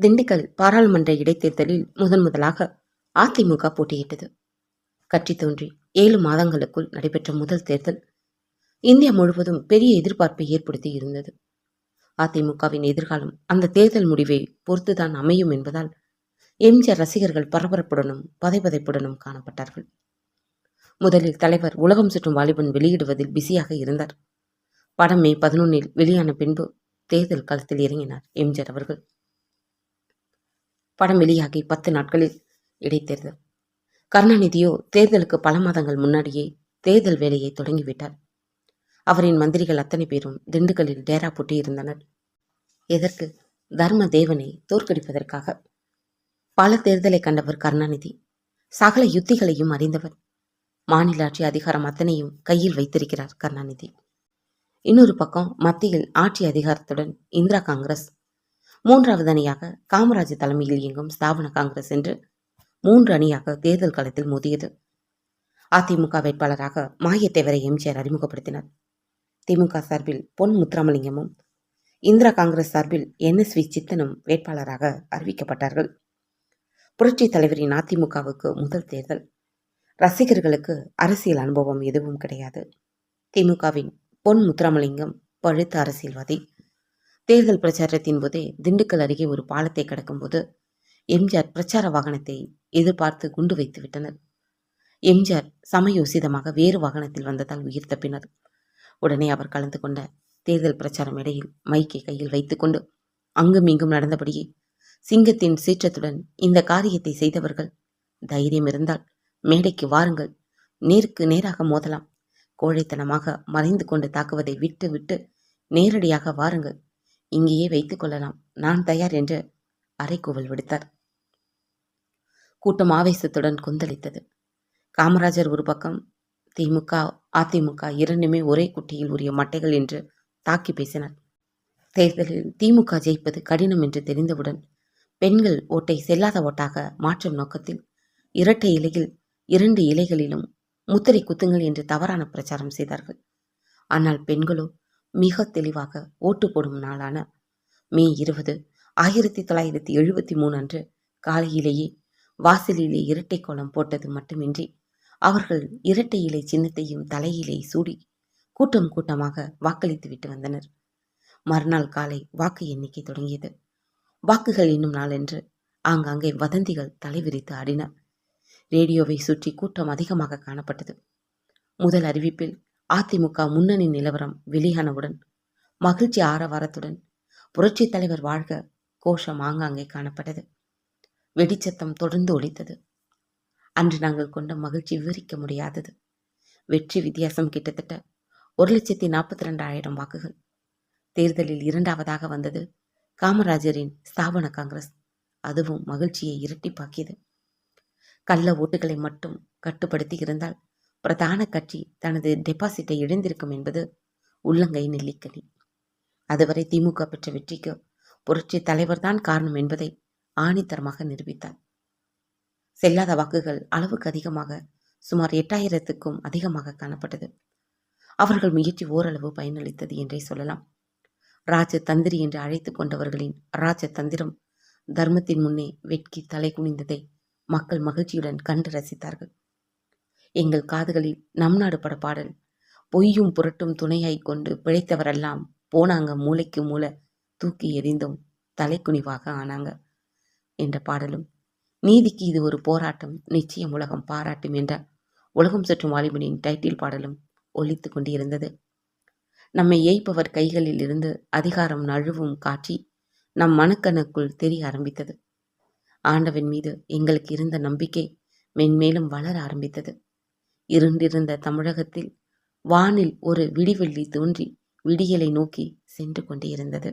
திண்டுக்கல் பாராளுமன்ற இடைத்தேர்தலில் முதன் முதலாக அதிமுக போட்டியிட்டது. கட்சி தோன்றி ஏழு மாதங்களுக்குள் நடைபெற்ற முதல் தேர்தல் இந்தியா முழுவதும் பெரிய எதிர்பார்ப்பை ஏற்படுத்தி இருந்தது. அதிமுகவின் எதிர்காலம் அந்த தேர்தல் முடிவை பொறுத்துதான் அமையும் என்பதால் எம்ஜிஆர் ரசிகர்கள் பரபரப்புடனும் பதைபதைப்புடனும் காணப்பட்டார்கள். முதலில் தலைவர் உலகம் சுற்றும் வாலிபன் வெளியிடுவதில் பிஸியாக இருந்தார். படம் மே பதினொன்னில் வெளியான பின்பு தேர்தல் களத்தில் இறங்கினார் எம்ஜிஆர் அவர்கள். படம் வெளியாகி பத்து நாட்களில் இடைத்தேர்தல். கருணாநிதியோ தேர்தலுக்கு பல மாதங்கள் முன்னாடியே தேர்தல் வேலையை தொடங்கிவிட்டார். அவரின் மந்திரிகள் அத்தனை பேரும் திண்டுக்கல்லில் டேரா போட்டு இருந்தனர் எதற்கு? தர்ம தேவனை தோற்கடிப்பதற்காக. பல தேர்தலை கண்டவர் கருணாநிதி. சகல யுத்திகளையும் அறிந்தவர். மாநில ஆட்சி அதிகாரம் அத்தனையும் கையில் வைத்திருக்கிறார் கருணாநிதி. இன்னொரு பக்கம் மத்தியில் ஆட்சி அதிகாரத்துடன் இந்திரா காங்கிரஸ் மூன்றாவது அணியாக காமராஜ் தலைமையில் இயங்கும் ஸ்தாபன காங்கிரஸ் என்று மூன்று அணியாக தேர்தல் களத்தில் மோதியது. அதிமுக வேட்பாளராக மாயத்தேவரை எம்ஜிஆர் அறிமுகப்படுத்தினார். திமுக சார்பில் பொன் முத்துராமலிங்கமும் இந்திரா காங்கிரஸ் சார்பில் என்எஸ்வி சித்தனும் வேட்பாளராக அறிவிக்கப்பட்டார்கள். புரட்சி தலைவரின் அதிமுகவுக்கு முதல் தேர்தல். ரசிகர்களுக்கு அரசியல் அனுபவம் எதுவும் கிடையாது. திமுகவின் பொன் முத்துராமலிங்கம் பழுத்த அரசியல்வாதி. தேர்தல் பிரச்சாரத்தின் போதே திண்டுக்கல் அருகே ஒரு பாலத்தை கடக்கும்போது எம்ஜிஆர் பிரச்சார வாகனத்தை எதிர்பார்த்து குண்டு வைத்து விட்டனர். எம்ஜிஆர் சமயோசிதமாக வேறு வாகனத்தில் வந்ததால் உயிர் தப்பினர் உடனே அவர் கலந்து கொண்ட தேர்தல் பிரச்சார மேடையில் மைக்கை கையில் வைத்துக்கொண்டு அங்கும் இங்கும் நடந்தபடியே சிங்கத்தின் சீற்றத்துடன் இந்த காரியத்தை செய்தவர்கள் தைரியம் இருந்தால் மேடைக்கு வாருங்கள் நேருக்கு நேராக மோதலாம். கோழைத்தனமாக மறைந்து கொண்டு தாக்குவதை விட்டு விட்டு நேரடியாக வாருங்கள். இங்கேயே வைத்துக் கொள்ளலாம். நான் தயார் என்று அறைகூவல் விடுத்தார். கூட்டம் ஆவேசத்துடன் கொந்தளித்தது. காமராஜர் ஒரு பக்கம் திமுக அதிமுக இரண்டுமே ஒரே குட்டியில் உரிய மட்டைகள் என்று தாக்கி பேசினார். தேர்தலில் திமுக ஜெயிப்பது கடினம் என்று தெரிந்தவுடன் பெண்கள் ஓட்டை செல்லாத ஓட்டாக மாற்றும் நோக்கத்தில் இரட்டை இலையில் இரண்டு இலைகளிலும் முத்திரை குத்துங்கள் என்று தவறான பிரச்சாரம் செய்தார்கள். ஆனால் பெண்களோ மிக தெளிவாக ஓட்டு போடும் நாளான மே இருபது ஆயிரத்தி தொள்ளாயிரத்தி எழுபத்தி மூணு அன்று காலையிலேயே வாசலிலே இரட்டை கோலம் போட்டது மட்டுமின்றி அவர்கள் இரட்டை இலை சின்னத்தையும் தலையிலே சூடி கூட்டம் கூட்டமாக வாக்களித்து விட்டு வந்தனர். மறுநாள் காலை வாக்கு எண்ணிக்கை தொடங்கியது. வாக்குகள் என்னும் நாளென்று ஆங்காங்கே வதந்திகள் தலைவிரித்து ஆடின. ரேடியோவை சுற்றி கூட்டம் அதிகமாக காணப்பட்டது. முதல் அறிவிப்பில் அதிமுக முன்னணி நிலவரம் வெளியானவுடன் மகிழ்ச்சி ஆரவாரத்துடன் புரட்சித் தலைவர் வாழ்க கோஷம் ஆங்காங்கே காணப்பட்டது. வெடிச்சத்தம் தொடர்ந்து ஒழித்தது அன்று நாங்கள் கொண்ட மகிழ்ச்சி விவரிக்க முடியாதது. வெற்றி வித்தியாசம் கிட்டத்தட்ட ஒரு லட்சத்தி நாற்பத்தி ரெண்டாயிரம் வாக்குகள். தேர்தலில் இரண்டாவதாக வந்தது காமராஜரின் ஸ்தாபன காங்கிரஸ். அதுவும் மகிழ்ச்சியை இரட்டிப்பாக்கியது. கள்ள ஓட்டுகளை மட்டும் கட்டுப்படுத்தி இருந்தால் பிரதான கட்சி தனது டெபாசிட்டை இழந்திருக்கும் என்பது உள்ளங்கை நெல்லிக்கனி. அதுவரை திமுக பெற்ற வெற்றிக்கு புரட்சி தலைவர்தான் காரணம் என்பதை ஆணித்தரமாக நிரூபித்தார். செல்லாத வாக்குகள் அளவுக்கு அதிகமாக சுமார் எட்டாயிரத்துக்கும் அதிகமாக காணப்பட்டது. அவர்கள் முயற்சி ஓரளவு பயனளித்தது என்றே சொல்லலாம். ராஜ தந்திரி என்று அழைத்து கொண்டவர்களின் ராஜ தந்திரம் தர்மத்தின் முன்னே வெட்கி தலை குனிந்ததை மக்கள் மகிழ்ச்சியுடன் கண்டு ரசித்தார்கள். எங்கள் காதுகளில் நம் நாடு பட பாடல். பொய்யும் புரட்டும் துணையாய் கொண்டு பிழைத்தவரெல்லாம் போனாங்க மூளைக்கு மூளை. தூக்கி எறிந்தும் தலைக்குனிவாக ஆனாங்க என்ற பாடலும். நீதிக்கு இது ஒரு போராட்டம். நிச்சயம் உலகம் பாராட்டும் என்ற உலகம் சுற்றும் வாலிபனின் டைட்டில் பாடலும் ஒலித்து கொண்டிருந்தது. நம்மை ஏய்ப்பவர் கைகளில் இருந்து அதிகாரம் நழுவும் காட்சி நம் மனக்கணக்குள் தெரிய ஆரம்பித்தது. ஆண்டவன் மீது எங்களுக்கு இருந்த நம்பிக்கை மென்மேலும் வளர ஆரம்பித்தது. இருண்டிருந்த தமிழகத்தில் வானில் ஒரு விடிவெள்ளி தோன்றி விடியலை நோக்கி சென்று கொண்டிருந்தது.